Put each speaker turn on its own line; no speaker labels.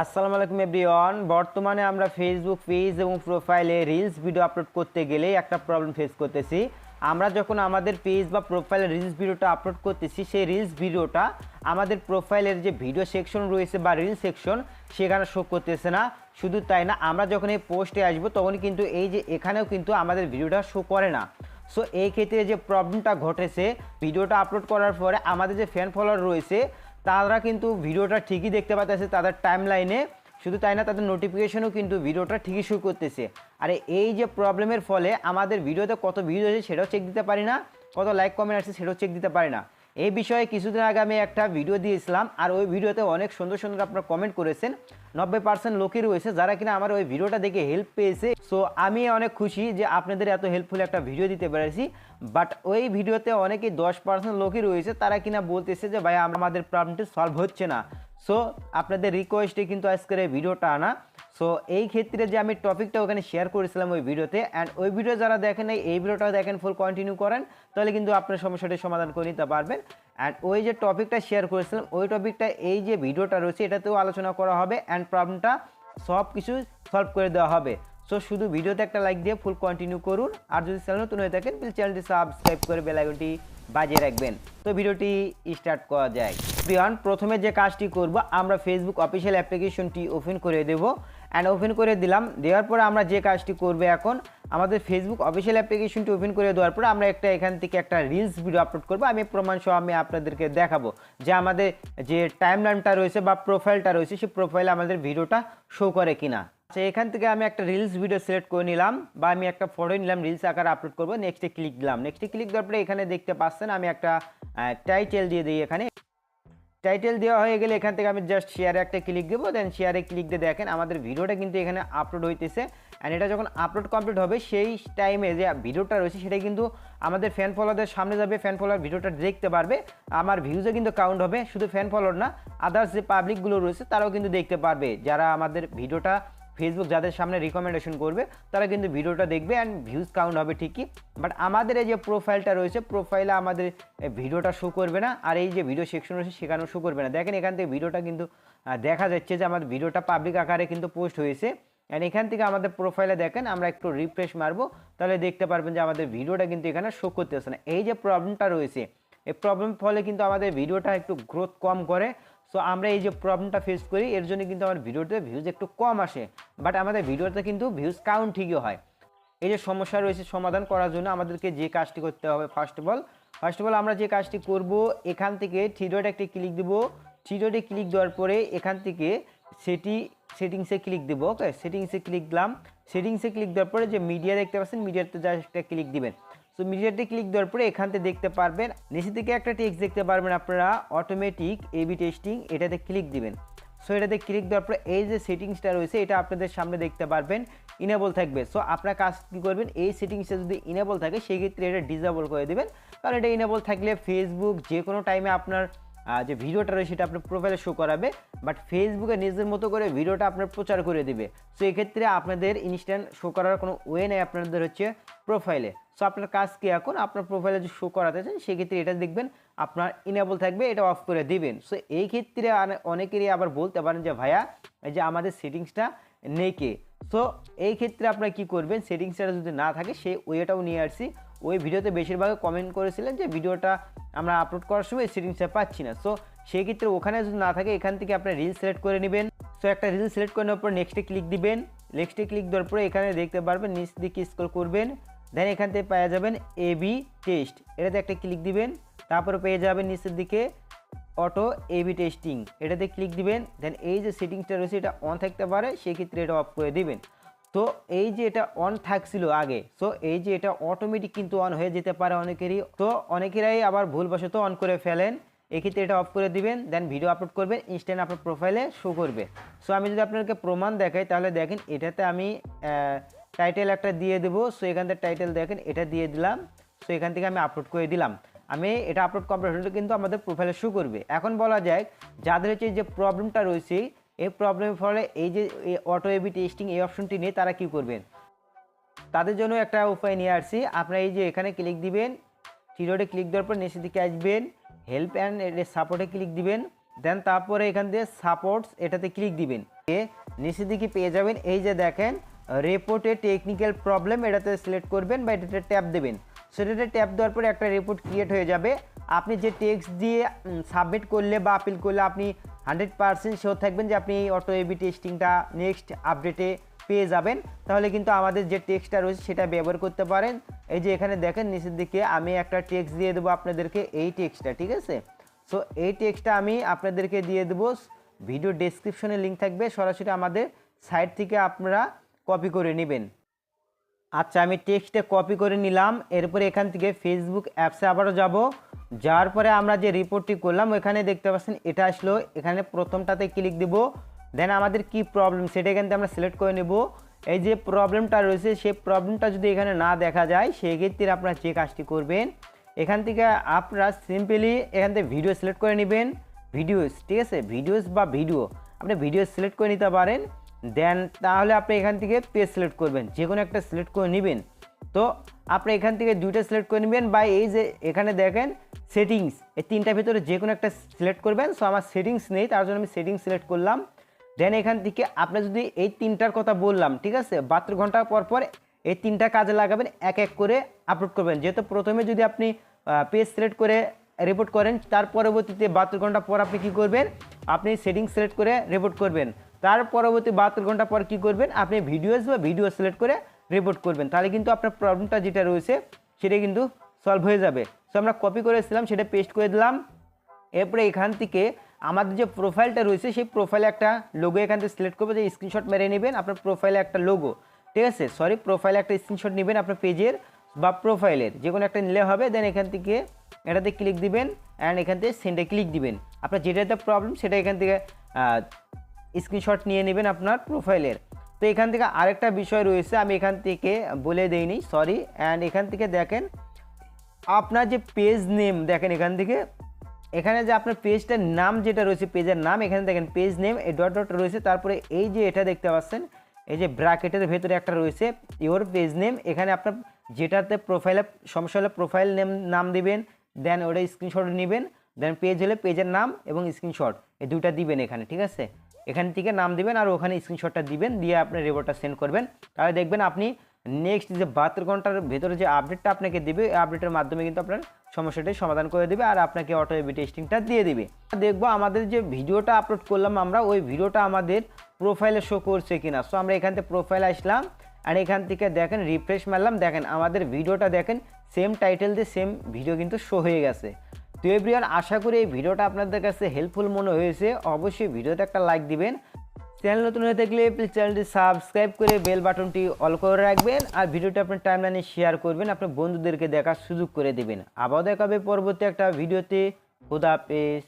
আসসালামু আলাইকুম এভরিওয়ান। বর্তমানে আমরা ফেসবুক পেজ এবং প্রোফাইলে রিলস ভিডিও আপলোড করতে গেলেই একটা প্রবলেম ফেস করতেছি। আমরা যখন আমাদের পেজ বা প্রোফাইলে রিলস ভিডিওটা আপলোড করতেছি, সেই রিলস ভিডিওটা আমাদের প্রোফাইলের যে ভিডিও সেকশন রয়েছে বা রিল সেকশন সেখানে শো করতেছে না। শুধু তাই না, আমরা যখন এই পোস্টে আসব তখন কিন্তু এই যে এখানেও কিন্তু আমাদের ভিডিওটা শো করে না। সো এই ক্ষেত্রে যে প্রবলেমটা ঘটেছে ভিডিওটা আপলোড করার পরে আমাদের যে ফ্যান ফলোয়ার রয়েছে তারা কিন্তু ভিডিওটা ঠিকই দেখতে পাচ্ছে তাদের টাইম লাইনে শুধু তাই না, তাদের নোটিফিকেশনও কিন্তু ভিডিওটা ঠিকই শুরু করতেছে। আর এই যে প্রবলেমের ফলে আমাদের ভিডিওতে কত ভিউজ হয়েছে সেটাও চেক দিতে পারি না, কত লাইক কমেন্ট আসছে সেটাও চেক দিতে পারি না। এই বিষয়ে কিছুদিন আগে আমি একটা ভিডিও দিয়েছিলাম, আর ওই ভিডিওতে অনেক সুন্দর সুন্দর আপনারা কমেন্ট করেছেন। নব্বই পার্সেন্ট লোকই রয়েছে যারা কিনা আমার ওই ভিডিওটা দেখে হেল্প পেয়েছে। সো আমি অনেক খুশি যে আপনাদের এত হেল্পফুল একটা ভিডিও দিতে পেরেছি। বাট ওই ভিডিওতে অনেকেই দশ পার্সেন্ট লোকই রয়েছে, তারা কিনা বলতেছে যে, ভাই, আমাদের প্রবলেমটি সলভ হচ্ছে না। সো আপনাদের রিকোয়েস্টে কিন্তু আজকের এই ভিডিওটা আনা। সো এই ক্ষেত্রে যে আমি টপিকটা ওখানে শেয়ার করেছিলাম ওই ভিডিওতে অ্যান্ড ওই ভিডিও যারা দেখেন এই ভিডিওটাও দেখেন ফুল কন্টিনিউ করেন, তাহলে কিন্তু আপনার সমস্যাটি সমাধান করে নিতে পারবেন। অ্যান্ড ওই যে টপিকটা শেয়ার করেছিলাম, ওই টপিকটা এই যে ভিডিওটা রয়েছে, এটাতেও আলোচনা করা হবে অ্যান্ড প্রবলেমটা সব কিছু সলভ করে দেওয়া হবে। সো শুধু ভিডিওতে একটা লাইক দিয়ে ফুল কন্টিনিউ করুন, আর যদি চ্যানেল নতুন হয়ে থাকেন প্লিজ চ্যানেলটি সাবস্ক্রাইব করে বেল আইকনটি বাজিয়ে রাখবেন। তো ভিডিওটি স্টার্ট করা যায়। প্রিয়ন প্রথমে যে কাজটি করব, আমরা ফেসবুক অফিসিয়াল অ্যাপ্লিকেশনটি ওপেন করে দেব। অ্যান্ড ওপেন করে দিলাম। দেওয়ার পরে আমরা যে কাজটি করব এখন, আমাদের ফেসবুক অফিসিয়াল অ্যাপ্লিকেশনটি ওপেন করে দেওয়ার পরে আমরা একটা এখান থেকে একটা রিলস ভিডিও আপলোড করব। আমি প্রমাণ সহ আমি আপনাদেরকে দেখাবো যে আমাদের যে টাইমলাইনটা রয়েছে বা প্রোফাইলটা রয়েছে, সেই প্রোফাইলে আমাদের ভিডিওটা শো করে কিনা। আচ্ছা এখান থেকে আমি একটা রিলস ভিডিও সিলেক্ট করে নিলাম বা আমি একটা ফটো নিলাম রিলস আকারে আপলোড করব। নেক্সটে ক্লিক দিলাম। নেক্সটে ক্লিক দেওয়ার পরে এখানে দেখতে পাচ্ছেন, আমি একটা টাইটেল দিয়ে দিই এখানে। টাইটেল দেওয়া হয়ে গেলে এখান থেকে আমি জাস্ট শেয়ারে একটা ক্লিক দেবো দেন শেয়ারে ক্লিক দিয়ে দেখেন আমাদের ভিডিওটা কিন্তু এখানে আপলোড হইতেছে। অ্যান্ড এটা যখন আপলোড কমপ্লিট হবে, সেই টাইমে যে ভিডিওটা রয়েছে, সেটা কিন্তু আমাদের ফ্যান ফলোয়ারদের সামনে যাবে ফ্যান ফলোয়ার ভিডিওটা দেখতে পারবে। আমার ভিউজও কিন্তু কাউন্ট হবে, শুধু ফ্যান ফলোয়ার না আদার্স যে পাবলিকগুলো রয়েছে, তারাও কিন্তু দেখতে পারবে। যারা আমাদের ভিডিওটা ফেসবুক যাদের সামনে রিকমেন্ডেশন করবে, তারা কিন্তু ভিডিওটা দেখবে অ্যান্ড ভিউজ কাউন্ট হবে ঠিকই। বাট আমাদের এই যে প্রোফাইলটা রয়েছে প্রোফাইলে আমাদের ভিডিওটা শো করবে না, আর এই যে ভিডিও সেকশন রয়েছে সেখানেও শো করবে না। দেখেন এখান থেকে ভিডিওটা কিন্তু দেখা যাচ্ছে যে আমাদের ভিডিওটা পাবলিক আকারে কিন্তু পোস্ট হয়েছে। অ্যান্ড এখান থেকে আমাদের প্রোফাইলে দেখেন, আমরা একটু রিফ্রেশ মারবো, তাহলে দেখতে পারবেন যে আমাদের ভিডিওটা কিন্তু এখানে শো করতেছে না। এই যে প্রবলেমটা রয়েছে, এই প্রবলেম ফলে কিন্তু আমাদের ভিডিওটা একটু গ্রোথ কম করে সো আমরা এই যে প্রবলেমটা ফেস করি, এর জন্য কিন্তু আমার ভিডিওতে ভিউজ একটু কম আসে। বাট আমাদের ভিডিওতে কিন্তু ভিউজ কাউন্ট ঠিকই হয়। এই যে সমস্যা রয়েছে সমাধান করার জন্য আমাদেরকে যে কাজটি করতে হবে first of all first of all আমরা যে কাজটি করব, এখান থেকে থ্রিডোট একটি ক্লিক দেব। থ্রিডোটে ক্লিক দেওয়ার পরে এখান থেকে সেটি সেটিংসে ক্লিক দেবো ওকে সেটিংসে ক্লিক দিলাম। সেটিংসে ক্লিক দেওয়ার পরে যে মিডিয়া দেখতে পাচ্ছেন মিডিয়াতে জাস্ট একটা ক্লিক দিবেন। সো মিডিয়াতে ক্লিক দেওয়ার পরে এখান থেকে দেখতে পারবেন, নিচে থেকে একটা টেক্সট দেখতে পারবেন আপনারা অটোমেটিক এবি টেস্টিং এটাতে ক্লিক দিবেন। সো এটাতে ক্লিক দেওয়ার পরে এই যে সেটিংসটা রয়েছে, এটা আপনাদের সামনে দেখতে পারবেন ইনেবল থাকবে। সো আপনার কাজ কী করবেন, এই সেটিংসটা যদি ইনেবল থাকে, সেক্ষেত্রে এটা ডিসেবল করে দেবেন। কারণ এটা ইনেবল থাকলে ফেসবুক যে কোনো টাইমে আপনার যে ভিডিওটা রয়েছে সেটা আপনার প্রোফাইলে শো করাবে বাট ফেসবুকে নিজের মতো করে ভিডিওটা আপনার প্রচার করে দিবে। সো এক্ষেত্রে আপনাদের ইনস্ট্যান্ট শো করার কোনো ওয়ে নেই আপনাদের হচ্ছে প্রোফাইলে সো আপনার কাজ কি এখন? আপনার প্রোফাইলে যদি শো করাতে চান, সেক্ষেত্রে এটা দেখবেন আপনার ইনেবল থাকবে, এটা অফ করে দিবেন। সো এই ক্ষেত্রে অনেকেরই আবার বলতে পারেন যে, ভাইয়া যে আমাদের সেটিংসটা নেই কে? সো এই ক্ষেত্রে আপনারা কি করবেন? সেটিংসটা যদি না থাকে, সেই ওয়েটাও নিয়ে আসছি। ওই ভিডিওতে বেশিরভাগ কমেন্ট করেছিলেন যে, ভিডিওটা আমরা আপলোড করার সময় সেটিংসটা পাচ্ছি না। সো সেই ক্ষেত্রে ওখানে যদি না থাকে, এখান থেকে আপনার রিল সিলেক্ট করে নেবেন। সো একটা রিল সিলেক্ট করে নেওয়ার পর নেক্সটে ক্লিক দিবেন। নেক্সটে ক্লিক দেওয়ার পরে এখানে দেখতে পারবেন, নিচ দিকে স্ক্রল করবেন। দেন এখান থেকে পেয়ে যাবেন এ বি টেস্ট এটাতে একটা ক্লিক দিবেন। তারপরে পেয়ে যাবেন নিচের দিকে অটো এবি টেস্টিং এটাতে ক্লিক দিবেন। দেন এই যে সেটিংসটা রয়েছে, এটা অন থাকতে পারে। সেক্ষেত্রে এটা অফ করে দিবেন। তো এই যে এটা অন থাকছিল আগে সো এই যে এটা অটোমেটিক কিন্তু অন হয়ে যেতে পারে অনেকেরই। তো অনেকেরাই আবার ভুলবশত অন করে ফেলেন, এক্ষেত্রে এটা অফ করে দিবেন দেন ভিডিও আপলোড করবেন ইনস্ট্যান্ট আপনার প্রোফাইলে শো করবে। সো আমি যদি আপনাদেরকে প্রমাণ দেখাই, তাহলে দেখেন এটাতে আমি টাইটেল একটা দিয়ে দেবো সো এখান থেকে টাইটেল দেখেন, এটা দিয়ে দিলাম সো এখান থেকে আমি আপলোড করে দিলাম। আমি এটা আপলোড কমপ্লিট হলে কিন্তু আমাদের প্রোফাইলে শো করবে। এখন বলা যায়, যাদের হচ্ছে যে প্রবলেমটা রয়েছে এই প্রবলেমের ফলে এই যে অটো এবি টেস্টিং এই অপশনটি নিয়ে তারা কি করবেন? তাদের জন্য একটা উপায় নিয়ে আসছি। আপনারা এই যে এখানে ক্লিক দিবেন থ্রিডোটে ক্লিক দেওয়ার পর নিচের দিকে আসবেন হেল্প অ্যান্ড সাপোর্টে ক্লিক দিবেন দেন তারপরে এখান দিয়ে সাপোর্টস এটাতে ক্লিক দিবেন। নিচের দিকে পেয়ে যাবেন। এই যে দেখেন রিপোর্টে টেকনিক্যাল প্রবলেম এটাতে সিলেক্ট করবেন বা এটাতে ট্যাপ দেবেন। সেটাতে ট্যাপ দেওয়ার পরে একটা রিপোর্ট ক্রিয়েট হয়ে যাবে। আপনি যে টেক্সট দিয়ে সাবমিট করলে বা আপিল করলে আপনি হান্ড্রেড পার্সেন্ট শিওর থাকবেন যে আপনি অটো এবি টেস্টিংটা নেক্সট আপডেটে পেয়ে যাবেন। তাহলে কিন্তু আমাদের যে টেক্সটটা রয়েছে সেটা ব্যবহার করতে পারেন। এই যে এখানে দেখেন নিচের দিকে আমি একটা টেক্সট দিয়ে দেবো আপনাদেরকে এই টেক্সটটা ঠিক আছে? সো এই টেক্সটটা আমি আপনাদেরকে দিয়ে দেবো। ভিডিও ডেসক্রিপশনে লিঙ্ক থাকবে। সরাসরি আমাদের সাইট থেকে আপনারা কপি করে নেবেন। আচ্ছা আমি টেক্সটে কপি করে নিলাম। এরপরে এখান থেকে ফেসবুক অ্যাপসে আবারও যাব। যাওয়ার পরে আমরা যে রিপোর্টটি করলাম, ওইখানে দেখতে পাচ্ছেন এটা আসলো। এখানে প্রথমটাতে ক্লিক দিব দেন আমাদের কি প্রবলেম সেটা এখান থেকে আমরা সিলেক্ট করে নেব। এই যে প্রবলেমটা রয়েছে, সেই প্রবলেমটা যদি এখানে না দেখা যায়, সেক্ষেত্রে আপনারা যে কাজটি করবেন, এখান থেকে আপনারা সিম্পলি এখান থেকে ভিডিও সিলেক্ট করে নেবেন। ভিডিওস ঠিক আছে? ভিডিওস বা ভিডিও আপনি ভিডিও সিলেক্ট করে নিতে পারেন। দেন তাহলে আপনি এখান থেকে পেজ সিলেক্ট করবেন। যে কোনো একটা সিলেক্ট করে নেবেন। তো আপনি এখান থেকে দুইটা সিলেক্ট করে নেবেন। বা এই যে এখানে দেখেন সেটিংস এই তিনটার ভিতরে যে কোনো একটা সিলেক্ট করবেন। সো আমার সেটিংস নেই, তার জন্য আমি সেটিংস সিলেক্ট করলাম। দেন এখান থেকে আপনি যদি এই তিনটার কথা বললাম, ঠিক আছে? বাহাত্তর ঘণ্টা পর পর এই তিনটা কাজে লাগাবেন, এক এক করে আপলোড করবেন। যেহেতু প্রথমে যদি আপনি পেজ সিলেক্ট করে রিপোর্ট করেন, তার পরবর্তীতে বাহাত্তর ঘণ্টা পর আপনি কি করবেন? আপনি সেটিংস সিলেক্ট করে রিপোর্ট করবেন। তার পরবর্তী বাহাত্তর ঘণ্টা পর কি করবেন? আপনি ভিডিওস বা ভিডিও সিলেক্ট করে রিপোর্ট করবেন। তাহলে কিন্তু আপনার প্রবলেমটা যেটা রয়েছে, সেটা কিন্তু সলভ হয়ে যাবে। সো আমরা কপি করেছিলাম, সেটা পেস্ট করে দিলাম। এরপরে এখান থেকে আমাদের যে প্রোফাইলটা রয়েছে, সেই প্রোফাইলে একটা লোগো এখান থেকে সিলেক্ট করবে। যে স্ক্রিনশট মেরে নেবেন আপনার প্রোফাইলে একটা লোগো ঠিক আছে? সরি প্রোফাইলে একটা স্ক্রিনশট নেবেন আপনার পেজের বা প্রোফাইলের যে কোনো একটা নিলে হবে দেন এখান থেকে এটাতে ক্লিক দিবেন অ্যান্ড এখান থেকে সেন্ডে ক্লিক দিবেন। আপনার যেটাতে প্রবলেম সেটা এখান থেকে স্ক্রিনশট নিয়ে নেবেন আপনার প্রোফাইলের তো এখান থেকে আরেকটা বিষয় রয়েছে, আমি এখান থেকে বলে দেইনি সরি অ্যান্ড এখান থেকে দেখেন, আপনার যে পেজ নেম দেখেন এখান থেকে, এখানে যে আপনার পেজটার নাম যেটা রয়েছে পেজের নাম, এখানে দেখেন পেজ নেম এই ডট ডট রয়েছে, তারপরে এই যে এটা দেখতে পাচ্ছেন, এই যে ব্র্যাকেটের ভেতরে একটা রয়েছে ইওর পেজ নেম এখানে আপনার যেটাতে প্রোফাইলে সমস্যা হলে প্রোফাইল নেম নাম দিবেন দেন ওটা স্ক্রিনশট নেবেন দেন পেজ হলে পেজের নাম এবং স্ক্রিনশট এই দুইটা দিবেন এখানে, ঠিক আছে? এখান থেকে নাম দিবেন আর ওখানে স্ক্রিনশটটা দিবেন, দিয়ে আপনি রিপোর্টটা সেন্ড করবেন। তাহলে দেখবেন আপনি নেক্সট যে বাহাত্তর ঘণ্টার ভেতরে যে আপডেটটা আপনাকে দেবে আপডেটের মাধ্যমে কিন্তু আপনার সমস্যাটি সমাধান করে দেবে আর আপনাকে অটো এবি টেস্টিংটা দিয়ে দিবে। দেখব আমাদের যে ভিডিওটা আপলোড করলাম আমরা, ওই ভিডিওটা আমাদের প্রোফাইলে শো করছে কিনা। সো আমরা এখান থেকে প্রোফাইলে আসলাম আর এখান থেকে দেখেন রিফ্রেশ মারলাম। দেখেন, আমাদের ভিডিওটা দেখেন সেম টাইটেল দিয়ে সেম ভিডিও কিন্তু শো হয়ে গেছে। তো এভরিওয়ান, আশা করি এই ভিডিওটা আপনাদের কাছে হেল্পফুল মনে হয়েছে। অবশ্যই ভিডিওতে একটা লাইক দিবেন। চ্যানেল নতুন হয়ে থাকলে প্লিজ চ্যানেলটি সাবস্ক্রাইব করে বেল বাটনটি অল করে রাখবেন আর ভিডিওটি আপনার টাইমলাইনে শেয়ার করবেন, আপনার বন্ধুদেরকে দেখার সুযোগ করে দেবেন। আবার দেখাবে পরবর্তী একটা ভিডিওতে। খুদা হাফেজ।